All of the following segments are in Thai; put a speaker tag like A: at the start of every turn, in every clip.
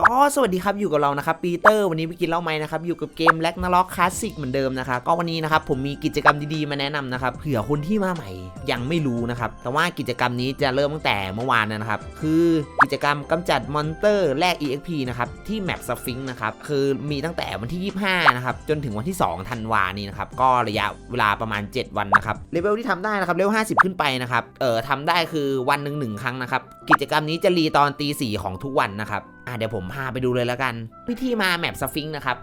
A: ก็สวัสดีครับอยู่กับเรานะครับปีเตอร์วันนี้ไปกินเล้าไหมนะครับอยู่กับเกมแล็กนาล็อกคลาสสิกเหมือนเดิมนะครับก็วันนี้นะครับผมมีกิจกรรมดีๆมาแนะนำนะครับเผื่อคนที่มาใหม่ยังไม่รู้นะครับแต่ว่ากิจกรรมนี้จะเริ่มตั้งแต่เมื่อวานนะครับคือกิจกรรมกำจัดมอนเตอร์แลก EXP นะครับที่แมปสฟิงค์นะครับคือมีตั้งแต่วันที่ 25นะครับจนถึงวันที่2ธันวานี้นะครับก็ระยะเวลาประมาณ 7 วันนะครับเลเวลที่ทำได้นะครับเลเวล50 ขึ้นไปนะครับเอ่อทำได้คือวันหนึ่งหนึ่งครั้งนะครับกิจกรรมนี้จะรีตอนตีสี่ของทุกวันนะครับ อะเดี๋ยวผมพาไปดูเลยแล้วกัน วิธีมาแมปสฟิงค์นะครับ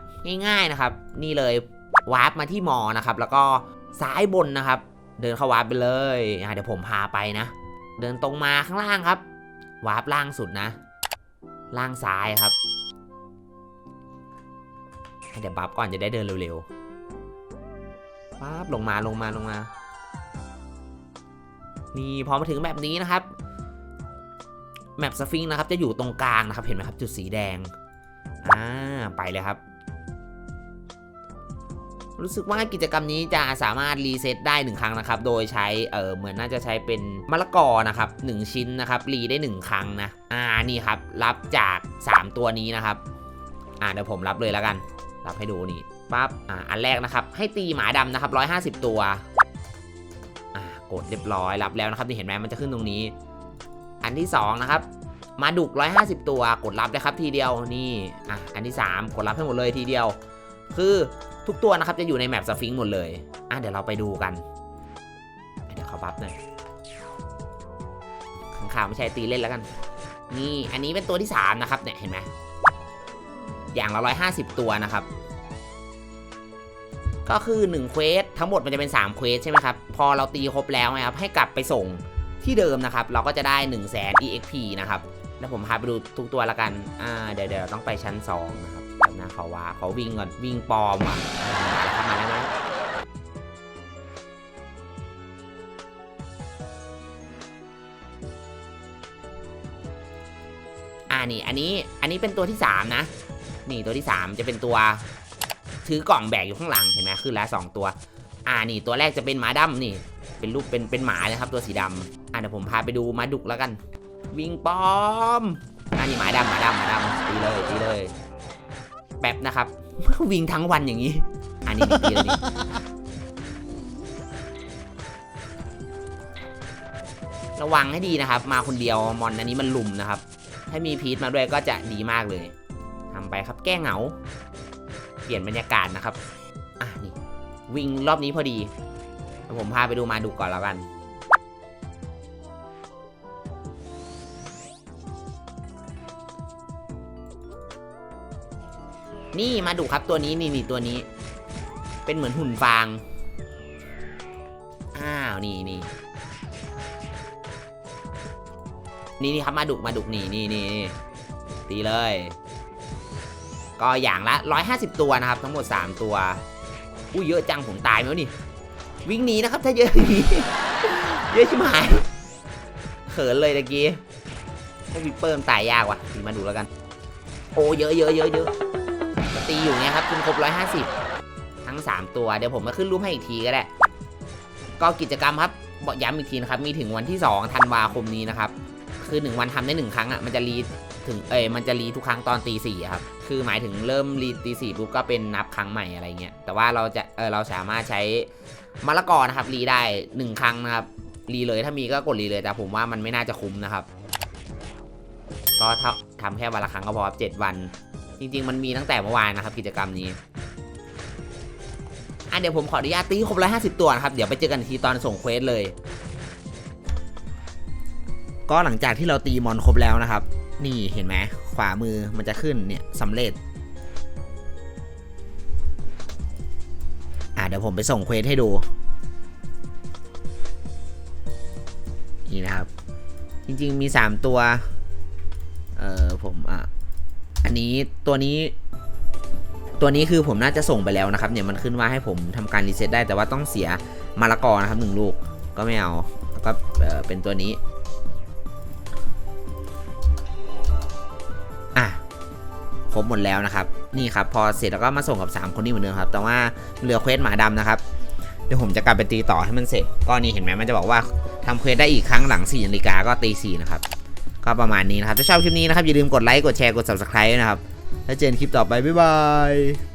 A: ง่ายๆนะครับ นี่เลยวาร์ปมาที่มอนะครับ แล้วก็ซ้ายบนนะครับ เดินเข้าวาร์ปไปเลยอะเดี๋ยวผมพาไปนะ เดินตรงมาข้างล่างครับ วาร์ปล่างสุดนะ ล่างซ้ายครับให้เดี๋ยวบัฟก่อนจะได้เดินเร็วๆปั๊บลงมาลงมาลงมา นี่พอมาถึงแบบนี้นะครับ แมปสฟิงนะครับจะอยู่ตรงกลางนะครับ เห็นไหมครับจุดสีแดง อ่า ไปเลยครับ รู้สึกว่ากิจกรรมนี้จะสามารถรีเซ็ตได้หนึ่งครั้งนะครับ โดยใช้ เออเหมือนน่าจะใช้เป็นมะละกอนะครับหนึ่งชิ้นนะครับ รีได้หนึ่งครั้งนะ อ่า นี่ครับ รับจาก 3 ตัวนี้นะครับ อ่าเดี๋ยวผมรับเลยแล้วกัน รับให้ดูนี่ปั๊บ อ่า อันแรกนะครับ ให้ตีหมาดำนะครับ 150 ตัว อ่า กดเรียบร้อย รับแล้วนะครับ นี่เห็นไหมมันจะขึ้นตรงนี้ อันที่ 2 นะครับ มาดุก 150 ตัวกดรับเลยครับทีเดียวนี่อะอันที่ 3 กดรับให้หมดเลยทีเดียว คือทุกตัวนะครับจะอยู่ในแมปสฟิงค์หมดเลยอะเดี๋ยวเราไปดูกันเดี๋ยวเขาบัฟหน่อยข้างข่าวไม่ใช่ตีเล่นแล้วกัน นี่อันนี้เป็นตัวที่ 3 นะครับเนี่ยเห็นไหมอย่างละ 150 ตัวนะครับก็คือ1เควสทั้งหมดมันจะเป็น3เควสใช่ไหมครับ พอเราตีครบแล้วนะครับให้กลับไปส่ง ที่เดิมนะครับ เราก็จะได้1 0 0 0 0แสน EXP นะครับ แล้วผมพาไปดูทุกตัวละกัน อ่า เดี๋ยวเดี๋ยวต้องไปชั้น 2 นะครับนะเขาว่าเขาวิ่งก่อน วิ่งปลอมอะทำมาแล้วนะอ่านี่ อันนี้ อันนี้เป็นตัวที่ 3 นะ นี่ตัวที่ 3 จะเป็นตัว ถือกล่องแบกอยู่ข้างหลัง เห็นไหมขึ้นแล้ว 2 ตัว อ่า นี่ตัวแรกจะเป็นหมาดำนี่ เป็นรูปเป็นเป็นหมานะครับตัวสีดำอะเดี๋ยวผมพาไปดูมาดุกแล้วกัน วิ่งปอมอันนี้หมาดำหมาดำหมาดำตีเลยตีเลยแป๊บนะครับวิ่งทั้งวันอย่างนี้ อันนี้ตีเลยนี่ระวังให้ดีนะครับ มาคนเดียวมอนอันนี้มันลุมนะครับ ถ้ามีพีทมาด้วยก็จะดีมากเลยทำไปครับแก้เหงา เปลี่ยนบรรยากาศนะครับ อะนี่วิ่งรอบนี้พอดี เดี๋ยวผมพาไปดูมาดูก่อนแล้วกัน นี่มาดูครับตัวนี้นี่นี่ตัวนี้ เป็นเหมือนหุ่นฟาง อ้าวนี่นี่นี่นี่ครับมาดุกมาดุกนี่นี่นี่นี่ตีเลย ก็อย่างละ 150 ตัวนะครับ ทั้งหมด 3 ตัว อุ้ยเยอะจังผมตายไหมวะนี่ วิ่งหนีนะครับ ถ้าเยอะหนี้เยอะชิบหายเขินเลยตะกี้ให้วิปเปิมตายยากว่ะตีมาดูแล้วกัน โอ้เยอะเยอะเยอะเยอะตีอยู่เนี้ยครับจนครบร้อยห้าสิบทั้ง3ตัวเดี๋ยวผมมาขึ้นรูปให้อีกทีก็ได้ ก็กิจกรรมครับบอกย้ำอีกทีนะครับ มีถึงวันที่2ธันวาคมนี้นะครับ คือ1วันทำได้1ครั้งอะมันจะรี ถึงเอยมันจะรีทุกครั้งตอนตีสี่ครับคือหมายถึงเริ่มรีตีสี่ปุ๊บก็เป็นนับครั้งใหม่อะไรเงี้ยแต่ว่าเราจะเออเราสามารถใช้มะละกอนะครับรีได้ 1 ครั้งนะครับรีเลยถ้ามีก็กดรีเลยแต่ผมว่ามันไม่น่าจะคุ้มนะครับ ก็ทำแค่วันละครั้งก็พอครับเจ็ดวัน จริง ๆ มันมีตั้งแต่เมื่อวานนะครับ กิจกรรมนี้อะเดี๋ยวผมขออนุญาตตีครบร้อยห้าสิบตัวนะครับ เดี๋ยวไปเจอกันอีกทีตอนส่งเควสเลย ก็หลังจากที่เราตีมอนครบแล้วนะครับ นี่เห็นไหมขวามือมันจะขึ้นเนี่ยสำเร็จ อะเดี๋ยวผมไปส่งเควสให้ดู นี่นะครับ จริงๆมี 3 ตัว เอ่อผมอะ อันนี้ตัวนี้ ตัวนี้คือผมน่าจะส่งไปแล้วนะครับ เนี่ยมันขึ้นว่าให้ผมทำการรีเซ็ตได้แต่ว่าต้องเสียมะละกอนะครับหนึ่งลูกก็ไม่เอา แล้วก็เอ่อเป็นตัวนี้ ครบหมดแล้วนะครับนี่ครับพอเสร็จแล้วก็มาส่งกับ 3 คนนี้เหมือนเดิมครับแต่ว่าเหลือเควสหมาดำนะครับเดี๋ยวผมจะกลับไปตีต่อให้มันเสร็จก็นี่เห็นไหมมันจะบอกว่าทำเควสได้อีกครั้งหลัง4นาฬิกาก็ตี4นะครับก็ประมาณนี้นะครับถ้าชอบคลิปนี้นะครับอย่าลืมกดไลค์กดแชร์กด subscribe นะครับแล้วเจอกันคลิปต่อไปบ๊ายบาย